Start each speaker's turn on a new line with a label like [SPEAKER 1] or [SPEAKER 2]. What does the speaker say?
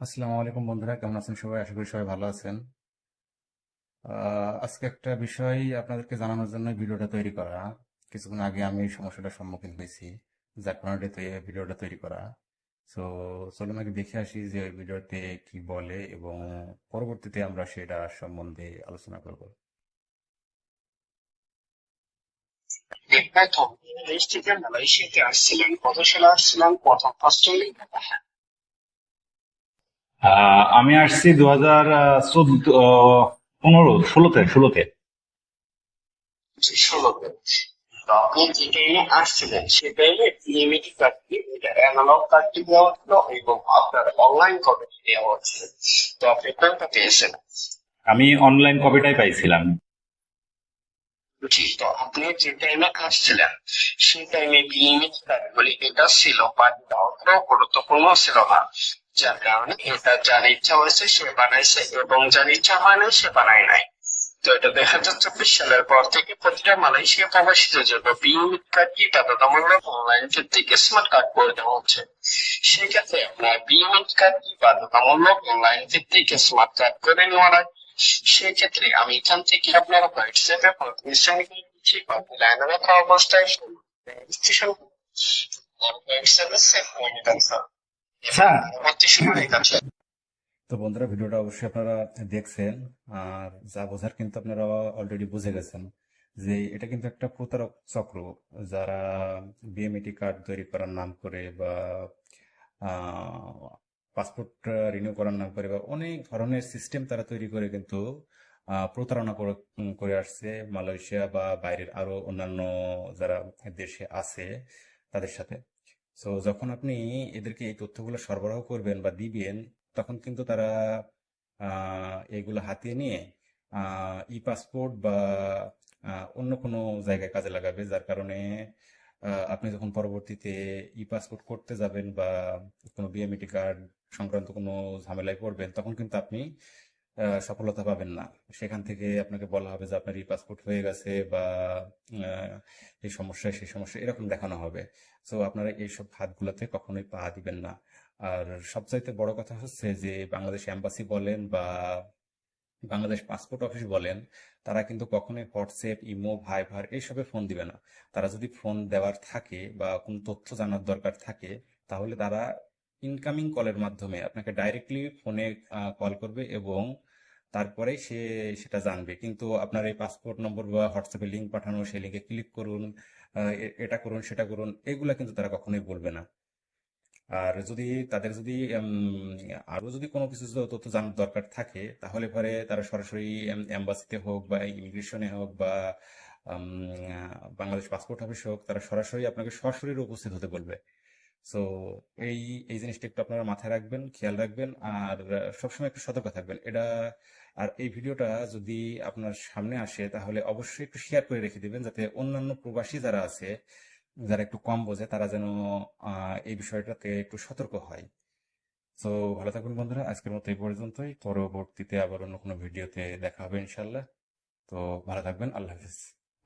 [SPEAKER 1] আসসালামু আলাইকুম বন্ধুরা কেমন আছেন সবাই? আশা করি সবাই ভালো আছেন। আজকে একটা বিষয় আপনাদেরকে জানানোর জন্য ভিডিওটা তৈরি করা। কিছুক্ষণ আগে আমি এই সমস্যাটার সম্মুখীন হয়েছি যার কারণে ভিডিওটা তৈরি করা। তো চলুন আগে দেখে আসি যে ওই ভিডিওতে কি বলে এবং পরবর্তীতে আমরা সেটা সম্বন্ধে আলোচনা করব।
[SPEAKER 2] প্রথম দেশ থেকে মালয়েশিয়াতে আসছিলেন কত আসছিলেন প্রথম
[SPEAKER 3] আহ, আমি আসছি দু হাজার চোদ্দ পনেরো ষোলোতে ষোলোতে।
[SPEAKER 2] ষোলোতে। তো আপনি যে টাইমে আসছিলেন সে টাইমে লিমিটেড কার্ডটি অ্যানালগ কার্ডটি দেওয়া এবং আপনার অনলাইন কপি দেওয়া তো আপনি কোনটা পেয়েছেন?
[SPEAKER 3] আমি অনলাইন কপিটাই পাইছিলাম।
[SPEAKER 2] তো আপনি যে টাইমে আসছিলেন সেই টাইমে কার্ডগুলি এটা ছিল বাট গুরুত্বপূর্ণ ছিল না। যার কারণে এটা যার ইচ্ছা হয়েছে, সে বানাইছে এবং যার ইচ্ছা হয় নাই, সে বানায় নাই। তো এটা দুই হাজার চব্বিশ সালের পর থেকে প্রতিটা মালয়েশিয়া প্রবাসীদের জন্য বিএমই কার্ডটি বাধ্যতামূলক অনলাইন ভিত্তিক স্মার্ট কার্ড করে দেওয়া হচ্ছে। সেক্ষেত্রে আপনার বিএমই কার্ডটি বাধ্যতামূলক অনলাইন ভিত্তিক স্মার্ট কার্ড করে নেওয়ার আগে সেক্ষেত্রে আমি এখান থেকে আপনার হোয়াটসঅ্যাপে শ্রেণি দিচ্ছি বা লাইনে রাখা অবস্থায় রেজিস্ট্রেশন হোয়াটসঅ্যাপে সেভ করে নিতেন স্যার
[SPEAKER 3] স্যার।
[SPEAKER 2] পরবর্তী সময় কাছে
[SPEAKER 1] তো বন্ধুরা ভিডিওটা অবশ্যই আপনারা দেখছেন আর যা বোঝার কিন্তু আপনারা অলরেডি বুঝে গেছেন যে এটা কিন্তু একটা প্রতারক চক্র যারা বিএমইটি কার্ড তৈরি করার নাম করে বা পাসপোর্ট রিনিউ করার নাম করে বা অনেক ধরনের সিস্টেম তারা তৈরি করে কিন্তু প্রতারণা করে আসছে। মালয়েশিয়া বা বাইরের আরও অন্যান্য যারা দেশে আছে তাদের সাথে। সো যখন আপনি এদেরকে এই তথ্যগুলো সরবরাহ করবেন বা দিবেন, তখন কিন্তু তারা এগুলো হাতিয়ে নিয়ে ই পাসপোর্ট বা অন্য কোনো জায়গায় কাজে লাগাবে। যার কারণে আপনি যখন পরবর্তীতে ই পাসপোর্ট করতে যাবেন বা কোনো বিএমইটি কার্ড সংক্রান্ত কোনো ঝামেলায় পড়বেন, তখন কিন্তু আপনি সফলতা পাবেন না। সেখান থেকে আপনাকে বলা হবে যে আপনার ই পাসপোর্ট হয়ে গেছে বা এই সমস্যা সেই সমস্যা এরকম দেখানো হবে। সো আপনারা এইসব খাতগুলোতে কখনোই পা দিবেন না। আর সবচাইতে বড় কথা হচ্ছে যে, বাংলাদেশ এম্বাসি বলেন বা বাংলাদেশ পাসপোর্ট অফিস বলেন, তারা কিন্তু কখনোই হোয়াটসঅ্যাপ ইমো ভাইভার এইসবে ফোন দিবে না। তারা যদি ফোন দেওয়ার থাকে বা কোনো তথ্য জানার দরকার থাকে, তাহলে তারা ইনকামিং কলের মাধ্যমে আপনাকে ডাইরেক্টলি ফোনে কল করবে এবং তারপরে সে সেটা জানবে। কিন্তু আপনার এই পাসপোর্ট নম্বর বা হোয়াটসঅ্যাপে লিঙ্ক পাঠানো সেই লিঙ্কে ক্লিক করুন এটা করুন সেটা করুন এগুলা কিন্তু তারা কখনোই বলবে না। আর যদি তাদের যদি উম, আরও যদি কোনো কিছু তথ্য জানার দরকার থাকে তাহলে পরে তারা সরাসরি অ্যাম্বাসিতে হোক বা ইমিগ্রেশনে হোক বা বাংলাদেশ পাসপোর্ট অফিস হোক তারা সরাসরি আপনাকে সরাসরি উপস্থিত হতে বলবে। সো এই এই জিনিসটা একটু আপনারা মাথায় রাখবেন, খেয়াল রাখবেন, আর সবসময় একটু সতর্ক থাকবেন। এটা, আর এই ভিডিওটা যদি আপনার সামনে আসে, তাহলে অবশ্যই একটু শেয়ার করে রেখে দিবেন, যাতে অন্যান্য প্রবাসী যারা আছে, যারা একটু কম বোঝে, তারা যেন এই বিষয়টাতে একটু সতর্ক হয়। তো ভালো থাকুন বন্ধুরা, আজকের মতো এই পর্যন্তই। পরবর্তীতে আবার অন্য কোনো ভিডিওতে দেখা হবে ইনশাল্লাহ তো, ভালো থাকবেন, আল্লাহ হাফিজ।